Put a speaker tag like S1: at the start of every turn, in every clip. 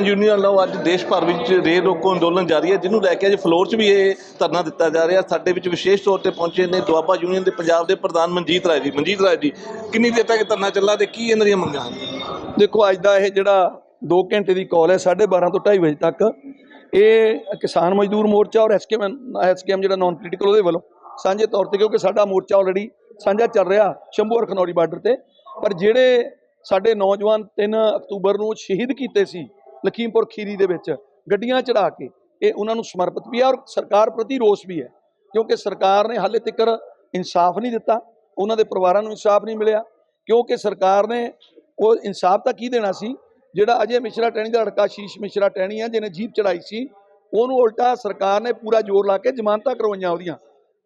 S1: ਕਿਸਾਨ ਯੂਨੀਅਨ ਵੱਲੋਂ ਅੱਜ ਦੇਸ਼ ਭਰ ਵਿੱਚ ਰੇਲ ਰੋਕੋ ਅੰਦੋਲਨ ਜਾਰੀ ਹੈ, ਜਿਹਨੂੰ ਲੈ ਕੇ ਅੱਜ ਫਲੋਰ 'ਚ ਵੀ ਇਹ ਧਰਨਾ ਦਿੱਤਾ ਜਾ ਰਿਹਾ। ਸਾਡੇ ਵਿੱਚ ਵਿਸ਼ੇਸ਼ ਤੌਰ ਤੇ ਪਹੁੰਚੇ ਨੇ ਦੁਆਬਾ ਯੂਨੀਅਨ ਦੇ ਪੰਜਾਬ ਦੇ ਪ੍ਰਧਾਨ ਮਨਜੀਤ ਰਾਏ ਜੀ। ਮਨਜੀਤ ਰਾਏ ਜੀ, ਕਿੰਨੀ ਦੇਰ ਤੱਕ ਧਰਨਾ ਚੱਲਾ ਤੇ ਕੀ ਇਹਨਾਂ ਦੀਆਂ ਮੰਗਾਂ ਹਨ?
S2: ਦੇਖੋ, ਅੱਜ ਦਾ ਇਹ ਜਿਹੜਾ 2 ਘੰਟੇ ਦੀ ਕਾਲ ਹੈ 12:30 ਤੋਂ 2:30 ਵਜੇ ਤੱਕ। ਇਹ ਕਿਸਾਨ ਮਜ਼ਦੂਰ ਮੋਰਚਾ ਔਰ ਐਸਕੇਐਮ ਐਸਕੇਐਮ ਜਿਹੜਾ ਨਾਨ ਪੋਲੀਟੀਕਲ ਉਹਦੇ ਵੱਲੋਂ। ਸਾਂਝੇ ਤੌਰ ਤੇ, ਕਿਉਂਕਿ ਸਾਡਾ ਮੋਰਚਾ ਆਲਰੇਡੀ ਸਾਂਝਾ ਚੱਲ ਰਿਹਾ ਸ਼ੰਭੂ ਔਰ ਖਨੌਰੀ ਬਾਰਡਰ ਤੇ। ਪਰ ਜਿਹੜੇ ਸਾਡੇ ਨੌਜਵਾਨ 3 ਅਕਤੂਬਰ ਨੂੰ ਸ਼ਹੀਦ ਕੀਤੇ ਸੀ ਲਖੀਮਪੁਰ ਖੀਰੀ ਦੇ ਵਿੱਚ ਗੱਡੀਆਂ ਚੜਾ ਕੇ ਇਹ ਉਹਨਾਂ ਨੂੰ ਸਮਰਪਿਤ ਵੀ ਹੈ ਔਰ ਸਰਕਾਰ ਪ੍ਰਤੀ ਰੋਸ ਵੀ ਹੈ। ਕਿਉਂਕਿ ਸਰਕਾਰ ਨੇ ਹਾਲੇ ਤੱਕ ਇਨਸਾਫ ਨਹੀਂ ਦਿੱਤਾ, ਉਹਨਾਂ ਦੇ ਪਰਿਵਾਰਾਂ ਨੂੰ ਇਨਸਾਫ ਨਹੀਂ ਮਿਲਿਆ। ਕਿਉਂਕਿ ਸਰਕਾਰ ਨੇ ਉਹ ਇਨਸਾਫ ਤਾਂ ਕੀ ਦੇਣਾ ਸੀ? ਜਿਹੜਾ ਅਜੇ ਮਿਸ਼ਰਾ ਟਹਿਣੀ ਦਾ ਲੜਕਾ ਸ਼ੀਸ਼ ਮਿਸ਼ਰਾ ਟਹਿਣੀ ਆ, ਜਿਹਨੇ ਜੀਪ ਚੜਾਈ ਸੀ, ਉਹਨੂੰ ਉਲਟਾ ਸਰਕਾਰ ਨੇ ਪੂਰਾ ਜ਼ੋਰ ਲਾ ਕੇ ਜ਼ਮਾਨਤਾਂ ਕਰਵਾਈਆਂ ਉਹਦੀਆਂ।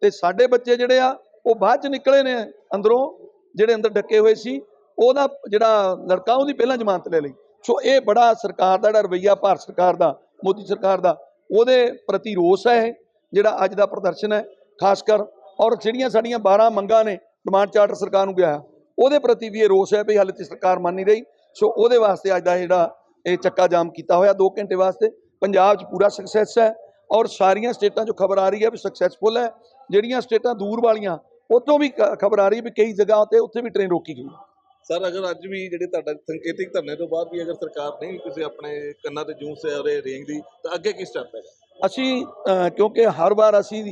S2: ਤੇ ਸਾਡੇ ਬੱਚੇ ਜਿਹੜੇ ਆ, ਉਹ ਬਾਅਦ ਚ ਨਿਕਲੇ ਨੇ ਅੰਦਰੋਂ, ਜਿਹੜੇ ਅੰਦਰ ਡੱਕੇ ਹੋਏ ਸੀ, ਉਹਦਾ ਜਿਹੜਾ ਲੜਕਾ ਉਹਦੀ ਪਹਿਲਾਂ ਜ਼ਮਾਨਤ ਲੈ ਲਈ। ਸੋ ਇਹ ਬੜਾ ਸਰਕਾਰ ਦਾ ਜਿਹੜਾ ਰਵਈਆ, ਭਾਰਤ ਸਰਕਾਰ ਦਾ, ਮੋਦੀ ਸਰਕਾਰ ਦਾ, ਉਹਦੇ ਪ੍ਰਤੀ ਰੋਸ ਹੈ ਇਹ, ਜਿਹੜਾ ਅੱਜ ਦਾ ਪ੍ਰਦਰਸ਼ਨ ਹੈ, ਖਾਸ ਕਰ, ਔਰ ਜਿਹੜੀਆਂ ਸਾਡੀਆਂ 12 ਮੰਗਾਂ ਨੇ, ਡਿਮਾਂਡ ਚਾਰਟਰ ਸਰਕਾਰ ਨੂੰ ਗਿਆ ਉਹਦੇ ਪ੍ਰਤੀ ਵੀ ਇਹ ਰੋਸ ਹੈ ਵੀ ਹਾਲੇ ਤੇ ਸਰਕਾਰ ਮੰਨ ਨਹੀਂ ਰਹੀ, ਸੋ ਉਹਦੇ ਵਾਸਤੇ ਅੱਜ ਦਾ ਜਿਹੜਾ ਇਹ ਚੱਕਾ ਜਾਮ ਕੀਤਾ ਹੋਇਆ 2 ਘੰਟੇ ਵਾਸਤੇ, ਪੰਜਾਬ 'ਚ ਪੂਰਾ ਸਕਸੈਸ ਹੈ, ਔਰ ਸਾਰੀਆਂ ਸਟੇਟਾਂ 'ਚੋਂ ਖਬਰ ਆ ਰਹੀ ਹੈ ਵੀ ਸਕਸੈਸਫੁਲ ਹੈ, ਜਿਹੜੀਆਂ ਸਟੇਟਾਂ ਦੂਰ ਵਾਲੀਆਂ, ਉੱਥੋਂ ਵੀ ਖਬਰ ਆ ਰਹੀ ਵੀ ਕਈ ਜਗ੍ਹਾ ਤੇ ਉੱਥੇ ਵੀ ਟ੍ਰੇਨ ਰੋਕੀ ਗਈ।
S1: ਸਰ, ਅਗਰ ਅੱਜ ਵੀ ਜਿਹੜੇ ਤੁਹਾਡਾ ਸੰਕੇਤਿਕ ਧਰਨੇ ਤੋਂ ਬਾਅਦ ਵੀ ਅਗਰ ਸਰਕਾਰ ਨਹੀਂ ਕਿਸੇ ਆਪਣੇ ਕੰਨਾਂ ਤੇ ਜੂੰ ਸੇ ਔਰੇ ਰੇਂਗਦੀ ਤਾਂ ਅੱਗੇ ਕੀ ਸਟੈਪ ਹੈਗਾ
S2: ਅਸੀਂ ਕਿਉਂਕਿ ਹਰ ਵਾਰ ਅਸੀਂ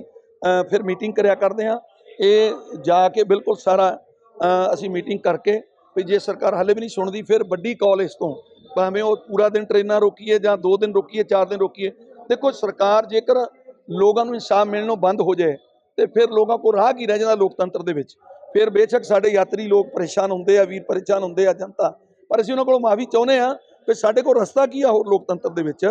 S2: ਫਿਰ ਮੀਟਿੰਗ ਕਰਿਆ ਕਰਦੇ ਹਾਂ। ਇਹ ਜਾ ਕੇ ਬਿਲਕੁਲ ਸਾਰਾ ਅਸੀਂ ਮੀਟਿੰਗ ਕਰਕੇ, ਵੀ ਜੇ ਸਰਕਾਰ ਹਲੇ ਵੀ ਨਹੀਂ ਸੁਣਦੀ, ਫਿਰ ਵੱਡੀ ਕਾਲ ਇਸ ਤੋਂ। ਭਾਵੇਂ ਉਹ ਪੂਰਾ ਦਿਨ ਟ੍ਰੇਨਾਂ ਰੋਕੀਏ ਜਾਂ 2 ਦਿਨ ਰੋਕੀਏ 4 ਦਿਨ ਰੋਕੀਏ। ਦੇਖੋ, ਸਰਕਾਰ ਜੇਕਰ ਲੋਕਾਂ ਨੂੰ ਇਨਸਾਫ ਮਿਲਣੋਂ ਬੰਦ ਹੋ ਜਾਏ, ਤੇ ਫਿਰ ਲੋਕਾਂ ਕੋਲ ਰਾਹ ਕੀ ਰਹਿ ਜਾਂਦਾ ਲੋਕਤੰਤਰ ਦੇ ਵਿੱਚ? ਫਿਰ ਬੇਸ਼ੱਕ ਸਾਡੇ ਯਾਤਰੀ ਲੋਕ ਪਰੇਸ਼ਾਨ ਹੁੰਦੇ ਆ, ਵੀਰ ਪਰੇਸ਼ਾਨ ਹੁੰਦੇ ਆ ਜਨਤਾ। ਪਰ ਅਸੀਂ ਉਹਨਾਂ ਕੋਲੋਂ ਮਾਫੀ ਚਾਹੁੰਦੇ ਆ ਕਿ ਸਾਡੇ ਕੋਲ ਰਸਤਾ ਕੀ ਆ ਹੋਰ ਲੋਕਤੰਤਰ ਦੇ ਵਿੱਚ?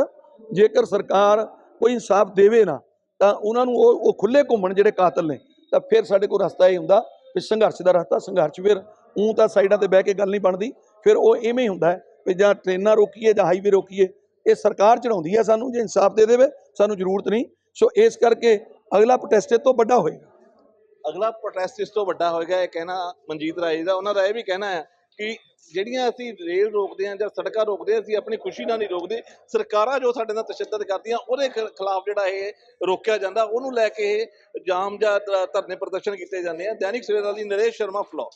S2: ਜੇਕਰ ਸਰਕਾਰ ਕੋਈ ਇਨਸਾਫ ਦੇਵੇ ਨਾ, ਤਾਂ ਉਹਨਾਂ ਨੂੰ ਉਹ ਉਹ ਖੁੱਲੇ ਘੁੰਮਣ ਜਿਹੜੇ ਕਾਤਲ ਨੇ, ਤਾਂ ਫਿਰ ਸਾਡੇ ਕੋਲ ਰਸਤਾ ਇਹ ਹੁੰਦਾ ਵੀ ਸੰਘਰਸ਼ ਦਾ ਰਸਤਾ, ਸੰਘਰਸ਼ ਫਿਰ ਉਂ ਤਾਂ ਸਾਈਡਾਂ ਤੇ ਬਹਿ ਕੇ ਗੱਲ ਨਹੀਂ ਬਣਦੀ, ਫਿਰ ਉਹ ਐਵੇਂ ਹੀ ਹੁੰਦਾ ਹੈ ਵੀ ਜਾਂ ਟ੍ਰੇਨਾਂ ਰੋਕੀਏ ਜਾਂ ਹਾਈਵੇ ਰੋਕੀਏ। ਇਹ ਸਰਕਾਰ ਚੜਾਉਂਦੀ ਹੈ ਸਾਨੂੰ, ਜੇ ਇਨਸਾਫ ਦੇ ਦੇਵੇ ਸਾਨੂੰ ਜ਼ਰੂਰਤ ਨਹੀਂ। ਸੋ ਇਸ ਕਰਕੇ ਅਗਲਾ ਪ੍ਰੋਟੈਸਟ ਇਹ ਤੋਂ ਵੱਡਾ ਹੋਏਗਾ।
S1: ਅਗਲਾ ਪ੍ਰੋਟੈਸਟ ਇਸ ਤੋਂ ਵੱਡਾ ਹੋਏਗਾ, ਇਹ ਕਹਿਣਾ ਮਨਜੀਤ ਰਾਏ ਦਾ। ਉਹਨਾਂ ਦਾ ਇਹ ਵੀ ਕਹਿਣਾ ਹੈ ਕਿ ਜਿਹੜੀਆਂ ਅਸੀਂ ਰੇਲ ਰੋਕਦੇ ਹਾਂ ਜਾਂ ਸੜਕਾਂ ਰੋਕਦੇ ਹਾਂ, ਅਸੀਂ ਆਪਣੀ ਖੁਸ਼ੀ ਨਾਲ ਨਹੀਂ ਰੋਕਦੇ। ਸਰਕਾਰਾਂ ਜੋ ਸਾਡੇ ਨਾਲ ਤਸ਼ੱਦਦ ਕਰਦੀਆਂ, ਉਹਦੇ ਖਿਲਾਫ ਜਿਹੜਾ ਇਹ ਰੋਕਿਆ ਜਾਂਦਾ, ਉਹਨੂੰ ਲੈ ਕੇ ਇਹ ਜਾਮ ਜਾਂ ਧਰਨੇ ਪ੍ਰਦਰਸ਼ਨ ਕੀਤੇ ਜਾਂਦੇ ਆ। ਦੈਨਿਕ ਸਵੇਰਾ ਦੀ ਨਰੇਸ਼ ਸ਼ਰਮਾ ਫਲੋ